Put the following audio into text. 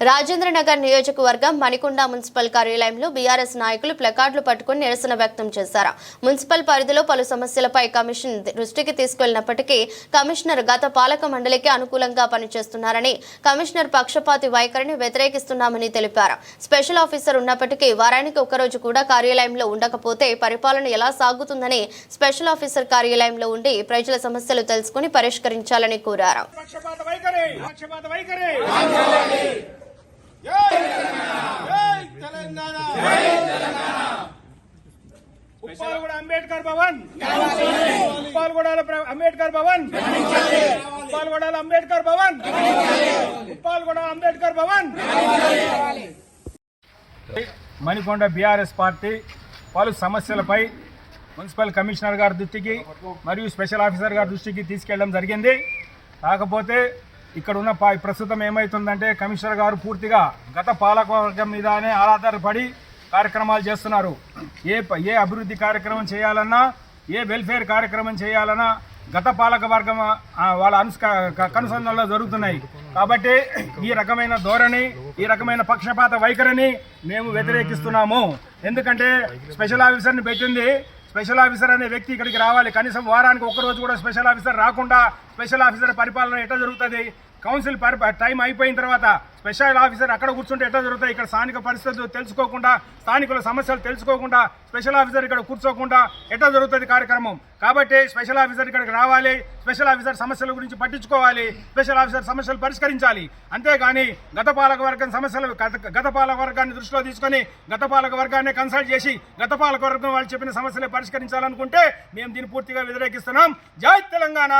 రాజేంద్రనగర్ నియోజకవర్గం మణికొండ మున్సిపల్ కార్యాలయంలో బీఆర్ఎస్ నాయకులు ప్లకార్డులు పట్టుకుని నిరసన వ్యక్తం చేశారు. మున్సిపల్ పరిధిలో పలు సమస్యలపై కమిషన్ దృష్టికి తీసుకెళ్ళినప్పటికీ కమిషనర్ గత పాలక మండలికి అనుకూలంగా పనిచేస్తున్నారని కమిషనర్ పక్షపాతి వైఖరిని వ్యతిరేకిస్తున్నామని తెలిపారు. స్పెషల్ ఆఫీసర్ ఉన్నప్పటికీ వారానికి ఒక్కరోజు కూడా కార్యాలయంలో ఉండకపోతే పరిపాలన ఎలా సాగుతుందని స్పెషల్ ఆఫీసర్ కార్యాలయంలో ఉండి ప్రజల సమస్యలు తెలుసుకుని పరిష్కరించాలని కోరారు పక్షపాత వైఖరి పక్షపాత వైఖరి జై తెలంగాణ ఉప్పాలగూడ అంబేద్కర్ భవన్. ఉప్పాలగూడ అంబేద్కర్ భవన్. ఉప్పాలగూడ అంబేద్కర్ భవన్. ఉప్పాలగూడ అంబేద్కర్ భవన్. మణికొండ బీఆర్ఎస్ పార్టీ పలు సమస్యలపై మున్సిపల్ కమిషనర్ గారి దృష్టికి మరియు స్పెషల్ ఆఫీసర్ గారి దృష్టికి తీసుకెళ్ళడం జరిగింది. కాకపోతే ఇక్కడ ఉన్న ప్రస్తుతం ఏమవుతుందంటే కమిషనర్ గారు పూర్తిగా గత పాలకవర్గం మీదనే ఆధారపడి కార్యక్రమాలు చేస్తున్నారు. ఏ ప- ఏ అభివృద్ధి కార్యక్రమం చేయాలన్నా ఏ వెల్ఫేర్ కార్యక్రమం చేయాలన్నా గత పాలక వర్గం వాళ్ళ అనుస్క క- జరుగుతున్నాయి. కాబట్టి ఈ రకమైన ధోరణి ఈ రకమైన పక్షపాత వైఖరిని మేము వ్యతిరేకిస్తున్నాము. ఎందుకంటే స్పెషల్ ఆఫీసర్ని పెట్టింది స్పెషల్ ఆఫీసర్ అనే వ్యక్తి ఇక్కడికి రావాలి. కనీసం వారానికి ఒక్కరోజు రోజు కూడా స్పెషల్ ఆఫీసర్ రాకుండా స్పెషల్ ఆఫీసర్ పరిపాలన ఎట్లా జరుగుతుంది? కౌన్సిల్ పరి టైం అయిపోయిన తర్వాత స్పెషల్ ఆఫీసర్ అక్కడ కూర్చుంటే ఎట్లా జరుగుతాయి? ఇక్కడ స్థానిక పరిస్థితులు తెలుసుకోకుండా స్థానికుల సమస్యలు తెలుసుకోకుండా స్పెషల్ ఆఫీసర్ ఇక్కడ కూర్చోకుండా ఎట్లా జరుగుతుంది కార్యక్రమం? కాబట్టి స్పెషల్ ఆఫీసర్ ఇక్కడికి రావాలి స్పెషల్ ఆఫీసర్ సమస్యల గురించి పట్టించుకోవాలి స్పెషల్ ఆఫీసర్ సమస్యలు పరిష్కరించాలి. అంతేగాని గత పాలక వర్గం సమస్యలు గత- పాలక వర్గాన్ని దృష్టిలో తీసుకొని గత పాలక వర్గాన్ని కన్సల్ట్ చేసి గత పాలక వర్గం వాళ్ళు చెప్పిన సమస్యలే పరిష్కరించాలనుకుంటే మేము దీన్ని పూర్తిగా వ్యతిరేకిస్తున్నాం. జై తెలంగాణ!